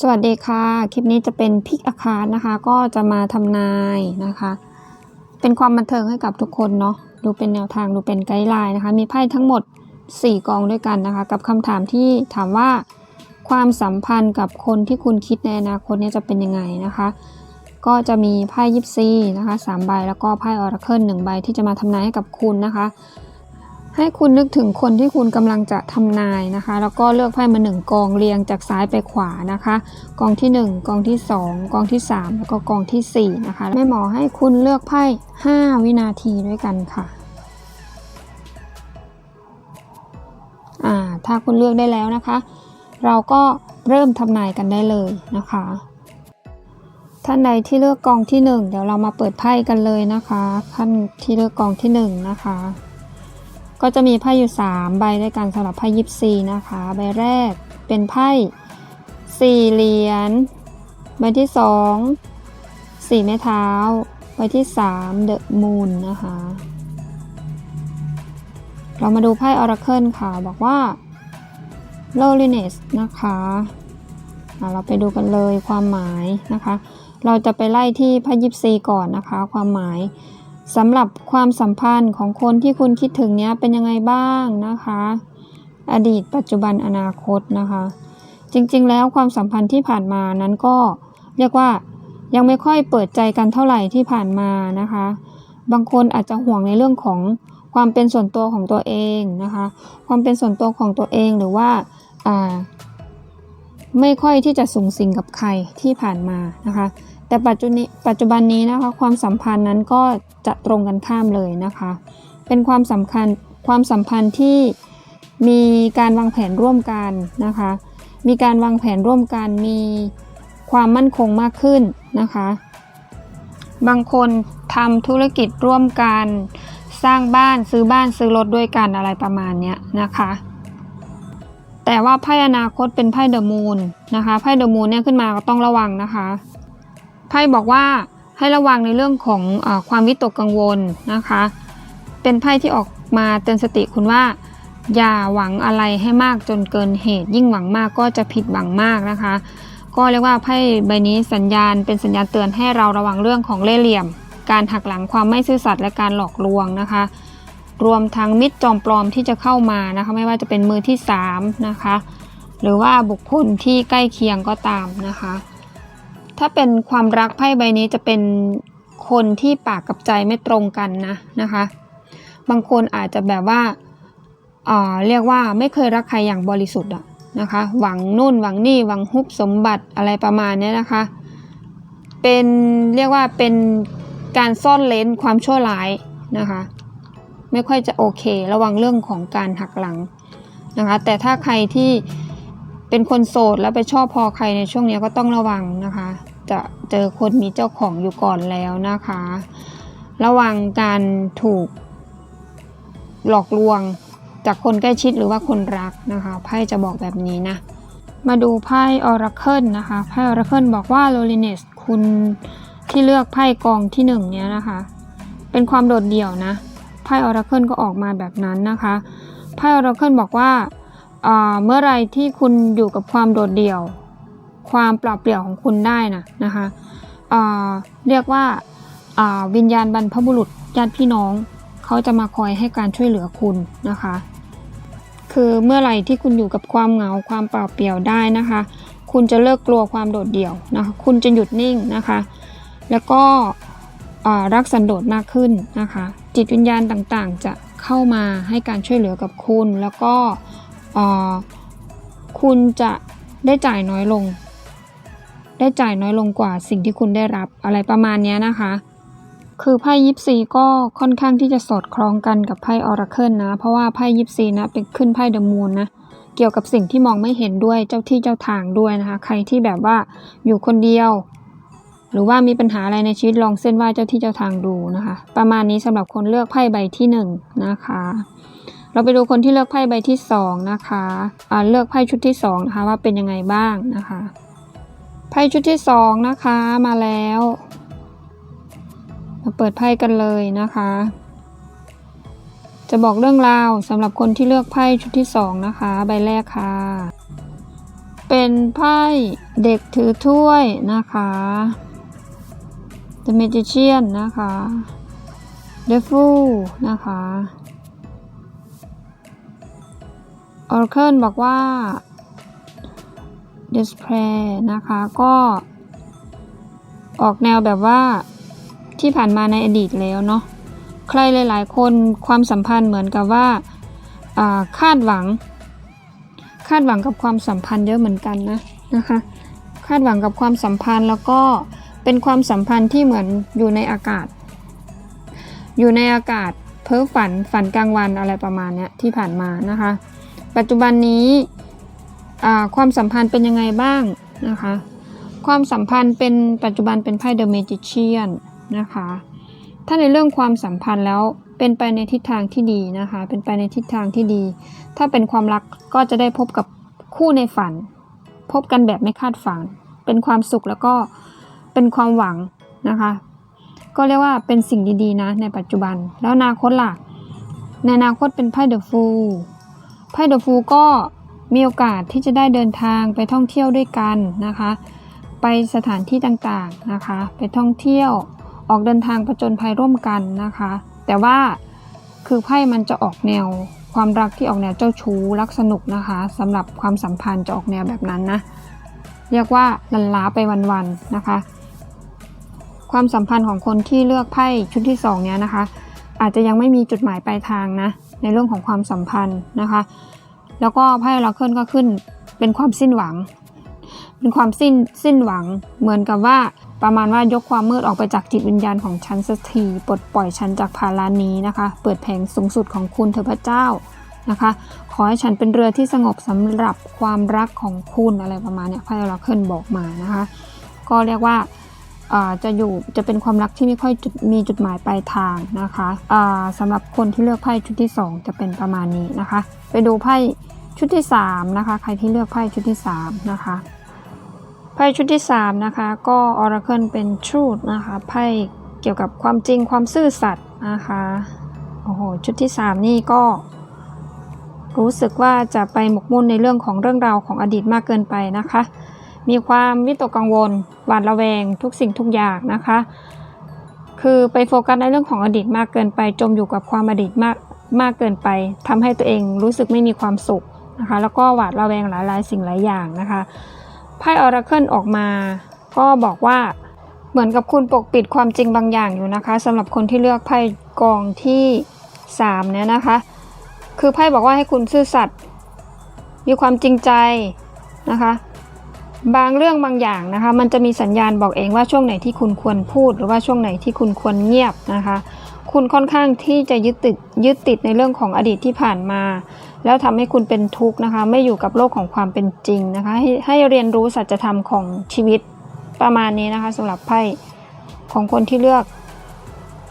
สวัสดีค่ะ คลิปนี้จะเป็นพิกอาคารนะคะ ก็จะมาทำนายนะคะ เป็นความบันเทิงให้กับทุกคนเนาะ ดูเป็นแนวทาง ดูเป็นไกด์ไลน์นะคะ มีไพ่ทั้งหมด 4 กองด้วยกันนะคะ กับคำถามที่ถามว่าความสัมพันธ์กับคนที่คุณคิดในอนาคตเนี่ยจะเป็นยังไงนะคะ ก็จะมีไพ่ยิปซีนะคะสามใบ แล้วก็ไพ่ออราเคิลหนึ่งใบที่จะมาทำนายให้กับคุณนะคะ ให้คุณนึกถึงคนที่คุณกำลังจะทำนายนะคะ แล้วก็เลือกไพ่มาหนึ่งกองเรียงจากซ้ายไปขวานะคะ กองที่ 1 กองที่ 2 กองที่ 3 แล้วก็กองทีสี่ 4 นะคะแม่หมอให้คุณเลือกไพ่ 5 วินาทีด้วยกันค่ะอ่าถ้าคุณเลือกได้แล้วนะคะ เราก็เริ่มทำนายกันได้เลยนะคะ ท่านใดที่เลือกกองที่ 1 เดี๋ยวเรามาเปิดไพ่กันเลยนะคะท่านที่เลือกกองที่ 1 นะคะ ก็จะมีไพ่อยู่ 3 ใบด้วยกันสำหรับไพ่ยิปซีนะคะ ใบแรกเป็นไพ่สี่เหรียญใบที่สองสี่ไม้เท้า ใบที่สามเดอะมูนนะคะ เรามาดูไพ่ออราเคิลค่ะ บอกว่า loneliness นะคะะเราไปดูกันเลยความหมายนะคะ เราจะไปไล่ที่ไพ่ยิปซีก่อนนะคะ ความหมาย สำหรับความสัมพันธ์ของคนที่คุณคิดถึงเนี้ยเป็นยังไงบ้างนะคะ อดีตปัจจุบันอนาคตนะคะ จริงๆแล้วความสัมพันธ์ที่ผ่านมานั้นก็เรียกว่ายังไม่ค่อยเปิดใจกันเท่าไหร่ที่ผ่านมานะคะ บางคนอาจจะห่วงในเรื่องของความเป็นส่วนตัวของตัวเองนะคะ ความเป็นส่วนตัวของตัวเองหรือว่าอ่า ไม่ค่อยที่จะสูงสิงกับใครที่ผ่านมานะคะ แต่ปัจจุบันนี้ปัจจุบันนี้นะคะความสัมพันธ์นั้นก็จะตรงกันข้ามเลยนะคะ เป็นความสำคัญความสัมพันธ์ที่มีการวางแผนร่วมกันนะคะ มีการวางแผนร่วมกันมีความมั่นคงมากขึ้นนะคะ บางคนทำธุรกิจร่วมกัน สร้างบ้านซื้อบ้านซื้อรถด้วยกันอะไรประมาณนี้นะคะ แต่ว่าไพ่อนาคตเป็นไพ่เดอะมูนนะคะไพ่เดอะมูนเนี่ยขึ้นมาก็ต้องระวังนะคะไพ่บอกว่าให้ระวังในเรื่องของอความวิตกกังวลนะคะ เป็นไพ่ที่ออกมาเตือนสติคุณว่า อย่าหวังอะไรให้มากจนเกินเหตุ ยิ่งหวังมากก็จะผิดหวังมากนะคะ ก็เรียกว่าไพ่ใบนี้สัญญาณ เป็นสัญญาณเตือนให้เราระวังเรื่องของเล่ห์เหลี่ยม การหักหลังความไม่ซื่อสัตย์และการหลอกลวงนะคะ รวมทั้งมิตรจอมปลอมที่จะเข้ามานะคะ ไม่ว่าจะเป็นมือที่3นะคะหรือว่าบุคคลที่ใกล้เคียงก็ตามนะคะ ถ้าเป็นความรักไพ่ใบนี้จะเป็นคนที่ปากกับใจไม่ตรงกันนะนะคะ บางคนอาจจะแบบว่าเออเรียกว่าไม่เคยรักใครอย่างบริสุทธิ์อะนะคะ หวังนู่นหวังนี่หวังฮุบสมบัติอะไรประมาณเนี้ยนะคะ เป็นเรียกว่าเป็นการซ่อนเลนความชั่วร้ายนะคะ ไม่ค่อยจะโอเค ระวังเรื่องของการหักหลังนะคะแต่ถ้าใครที่เป็นคนโสดแล้วไปชอบพอใครในช่วงนี้ก็ต้องระวังนะคะ จะเจอคนมีเจ้าของอยู่ก่อนแล้วนะคะ ระวังการถูกหลอกลวงจากคนใกล้ชิดหรือว่าคนรักนะคะไพ่จะบอกแบบนี้นะ มาดูไพ่ออราเคิลนะคะไพ่ออราเคิลบอกว่า loneliness คุณที่เลือกไพ่กองที่หนึ่งเนี้ยนะคะ เป็นความโดดเดี่ยวนะ ไพ่ออราเคิลก็ออกมาแบบนั้นนะคะไพ่ออราเคิลบอกว่าเมื่อไรที่คุณอยู่กับความโดดเดี่ยว ความเปล่าเปลี่ยวของคุณได้นะนะคะเรียกว่าวิญญาณบรรพบุรุษญาติพี่น้องเขาจะมาคอยให้การช่วยเหลือคุณนะคะ คือเมื่อไหร่ที่คุณอยู่กับความเหงาความเปล่าเปลี่ยวได้นะคะ คุณจะเลิกกลัวความโดดเดี่ยวนะคะคุณจะหยุดนิ่งนะคะ แล้วก็รักสันโดษมากขึ้นนะคะ จิตวิญญาณต่างๆ จะเข้ามาให้การช่วยเหลือกับคุณ แล้วก็คุณจะได้จ่ายน้อยลง ได้จ่ายน้อยลงกว่าสิ่งที่คุณได้รับอะไรประมาณนี้นะคะ คือไพ่ยิปซีก็ค่อนข้างที่จะสอดคล้องกันกับไพ่ออราเคิลนะ เพราะว่าไพ่ยิปซีนะเป็นขึ้นไพ่เดอะมูนนะเกี่ยวกับสิ่งที่มองไม่เห็นด้วยเจ้าที่เจ้าทางด้วยนะคะ ใครที่แบบว่าอยู่คนเดียว หรือว่ามีปัญหาอะไรในชีวิตลองเส้นว่าเจ้าที่เจ้าทางดูนะคะ ประมาณนี้สำหรับคนเลือกไพ่ใบที่1นนะคะ เราไปดูคนที่เลือกไพ่ใบที่2นะคะะเลือกไพ่ชุดที่2นะคะว่าเป็นยังไงบ้างนะคะไพ่ชุดที่2นะคะมาแล้วมาเปิดไพ่กันเลยนะคะ จะบอกเรื่องราวสำหรับคนที่เลือกไพ่ชุดที่2นะคะ ใบแรกค่ะ เป็นไพ่เด็กถือถ้วยนะคะ The Magician นะคะ The Fool นะคะ Oracle บอกว่า Display นะคะ ก็ ออกแนวแบบว่าที่ผ่านมาในอดีตแล้วเนาะ ใครหลาย ๆ คนความสัมพันธ์เหมือนกับว่าอ่าคาดหวัง คาดหวังกับความสัมพันธ์เยอะเหมือนกันนะนะคะ คาดหวังกับความสัมพันธ์แล้วก็ เป็นความสัมพันธ์ที่เหมือนอยู่ในอากาศ อยู่ในอากาศ เพ้อฝันฝันกลางวันอะไรประมาณนี้ที่ผ่านมานะคะ ปัจจุบันนี้ความสัมพันธ์เป็นยังไงบ้างนะคะ ความสัมพันธ์เป็นปัจจุบันเป็นไพ่ The Magician นะคะ ถ้าในเรื่องความสัมพันธ์แล้วเป็นไปในทิศทางที่ดีนะคะ เป็นไปในทิศทางที่ดี ถ้าเป็นความรักก็จะได้พบกับคู่ในฝัน พบกันแบบไม่คาดฝัน เป็นความสุขแล้วก็ เป็นความหวังนะคะ ก็เรียกว่าเป็นสิ่งดีๆนะในปัจจุบัน แล้วอนาคตล่ะ ในอนาคตเป็นไพ่เดอะฟูลไพ่เดอะฟูลก็มีโอกาสที่จะได้เดินทางไปท่องเที่ยวด้วยกันนะคะ ไปสถานที่ต่างๆนะคะ ไปท่องเที่ยวออกเดินทางผจญภัยร่วมกันนะคะ แต่ว่าคือไพ่มันจะออกแนวความรักที่ออกแนวเจ้าชู้รักสนุกนะคะสำหรับความสัมพันธ์จะออกแนวแบบนั้นนะ เรียกว่าลันล้าไปวันๆนะคะ ความสัมพันธ์ของคนที่เลือกไพ่ชุดที่สองเนี้ยนะคะ อาจจะยังไม่มีจุดหมายปลายทางนะในเรื่องของความสัมพันธ์นะคะ แล้วก็ไพ่ลาเคิลก็ขึ้นเป็นความสิ้นหวัง เป็นความสิ้นสิ้นหวัง เหมือนกับว่าประมาณว่ายกความมืดออกไปจากจิตวิญญาณของฉันสักทีปลดปล่อยฉันจากภาระนี้นะคะ เปิดแผงสูงสุดของคุณเถอะพระเจ้านะคะ ขอให้ฉันเป็นเรือที่สงบสำหรับความรักของคุณอะไรประมาณเนี้ยไพ่ลาเคิลบอกมานะคะ ก็เรียกว่า จะอยู่จะเป็นความรักที่ไม่ค่อยมีจุดหมายปลายทางนะคะสำหรับคนที่เลือกไพ่ชุดที่ 2 จะเป็นประมาณนี้นะคะ ไปดูไพ่ชุดที่3นะคะ ใครที่เลือกไพ่ชุดที่3นะคะไพ่ชุดที่ 3 นะคะ ก็ Oracle เป็น Truth นะคะไพ่เกี่ยวกับความจริงความซื่อสัตย์นะคะโอ้โหชุดที่ 3 นี่ก็รู้สึกว่าจะไปหมกมุ่นในเรื่องของเรื่องราวของอดีตมากเกินไปนะคะ มีความวิตกกังวล หวาดระแวงทุกสิ่งทุกอย่างนะคะ คือไปโฟกัสในเรื่องของอดีตมากเกินไป จมอยู่กับความอดีตมากมากเกินไปทำให้ตัวเองรู้สึกไม่มีความสุขนะคะ แล้วก็หวาดระแวงหลายๆ สิ่งหลายอย่างนะคะไพ่ออราเคิลออกมา ก็บอกว่าเหมือนกับคุณปกปิดความจริงบางอย่างอยู่นะคะสำหรับคนที่เลือกไพ่กองที่3เนี่ยนะคะ คือไพ่บอกว่าให้คุณซื่อสัตย์มีความจริงใจนะคะ บางเรื่องบางอย่างนะคะ มันจะมีสัญญาณบอกเองว่าช่วงไหนที่คุณควรพูด หรือว่าช่วงไหนที่คุณควรเงียบนะคะ คุณค่อนข้างที่จะยึดติดยึดติดในเรื่องของอดีตที่ผ่านมา แล้วทำให้คุณเป็นทุกข์นะคะ ไม่อยู่กับโลกของความเป็นจริงนะคะ ให้ให้เรียนรู้สัจธรรมของชีวิตประมาณนี้นะคะสำหรับไพ่ของคนที่เลือก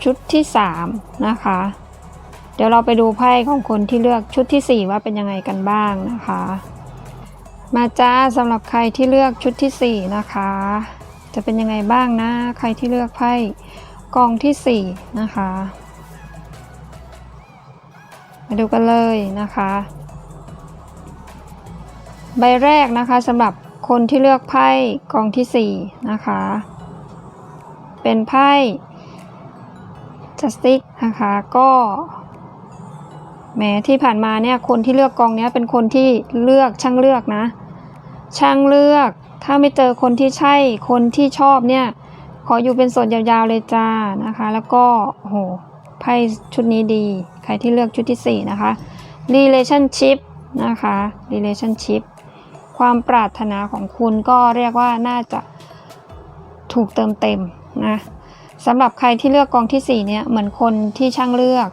ชุดที่3นะคะ เดี๋ยวเราไปดูไพ่ของคนที่เลือกชุดทีสี่4 ว่าเป็นยังไงกันบ้างนะคะ มาจ้าสำหรับใครที่เลือกชุดทีสี่ 4 นะคะ จะเป็นยังไงบ้างนะ ใครที่เลือกไพ่กองที่ 4 นะคะ มาดูกันเลยนะคะ ใบแรกนะคะสำหรับคนที่เลือกไพ่กองที่ 4 นะคะ เป็นไพ่ justice นะคะก็ แหมที่ผ่านมาเนี่ยคนที่เลือกกองเนี้ยเป็นคนที่เลือกช่างเลือกนะ ช่างเลือก ถ้าไม่เจอคนที่ใช่คนที่ชอบเนี่ย ขออยู่เป็นโสดยาวๆเลยจ้านะคะ แล้วก็โอ้โหไพ่ชุดนี้ดี ใครที่เลือกชุดที่ 4 นะคะ relationship นะคะ relationship ความปรารถนาของคุณก็เรียกว่าน่าจะถูกเติมเต็มนะสำหรับใครที่เลือกกองที่ 4 เนี่ย เหมือนคนที่ช่างเลือก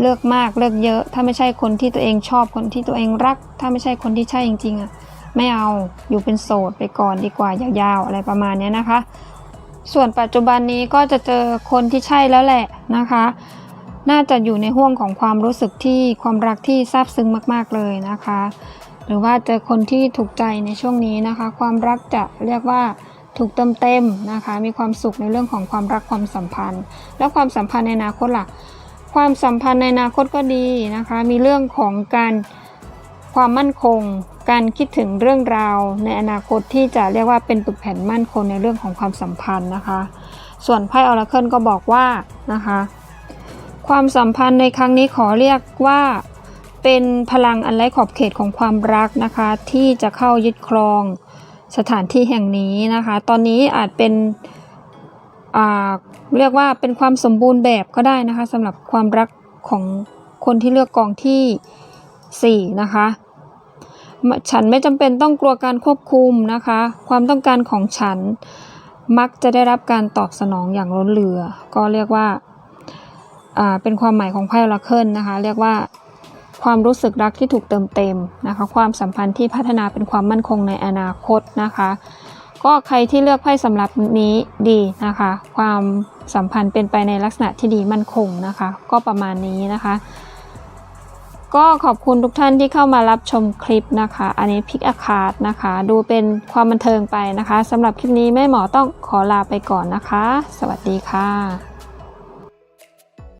เลือกมากเลือกเยอะ ถ้าไม่ใช่คนที่ตัวเองชอบคนที่ตัวเองรัก ถ้าไม่ใช่คนที่ใช่จริงๆอะไม่เอาอยู่เป็นโสดไปก่อนดีกว่ายาวๆ อะไรประมาณเนี้ยนะคะ ส่วนปัจจุบันนี้ก็จะเจอคนที่ใช่แล้วแหละนะคะ น่าจะอยู่ในห่วงของความรู้สึกที่ความรักที่ซาบซึ้งมากๆเลยนะคะ หรือว่าเจอคนที่ถูกใจในช่วงนี้นะคะ ความรักจะเรียกว่าถูกเติมเต็มนะคะ มีความสุขในเรื่องของความรักความสัมพันธ์ แล้วความสัมพันธ์ในอนาคตล่ะ ความสัมพันธ์ในอนาคตก็ดีนะคะ มีเรื่องของการความมั่นคงกันคิดถึงเรื่องราวในอนาคตที่จะเรียกว่าเป็นปึกแผ่นมั่นคงในเรื่องของความสัมพันธ์นะคะ ส่วนไพ่ออราเคิลก็บอกว่านะคะ ความสัมพันธ์ในครั้งนี้ขอเรียกว่าเป็นพลังอันไร้ขอบเขตของความรักนะคะ ที่จะเข้ายึดครองสถานที่แห่งนี้นะคะ ตอนนี้อาจเป็น เรียกว่าเป็นความสมบูรณ์แบบก็ได้นะคะสำหรับความรักของคนที่เลือกกองที่4นะคะฉันไม่จำเป็นต้องกลัวการควบคุมนะคะ ความต้องการของฉันมักจะได้รับการตอบสนองอย่างล้นเหลือ ก็เรียกว่าเป็นความหมายของไพ่ออราเคิลนะคะ เรียกว่าความรู้สึกรักที่ถูกเติมเต็มนะคะ ความสัมพันธ์ที่พัฒนาเป็นความมั่นคงในอนาคตนะคะ ก็ใครที่เลือกไพ่สำหรับนี้ดีนะคะ ความ สัมพันธ์เป็นไปในลักษณะที่ดีมั่นคงนะคะ ก็ประมาณนี้นะคะ ก็ขอบคุณทุกท่านที่เข้ามารับชมคลิปนะคะ อันนี้พิกอาคาดนะคะ ดูเป็นความบันเทิงไปนะคะสำหรับคลิปนี้แม่หมอต้องขอลาไปก่อนนะคะ สวัสดีค่ะ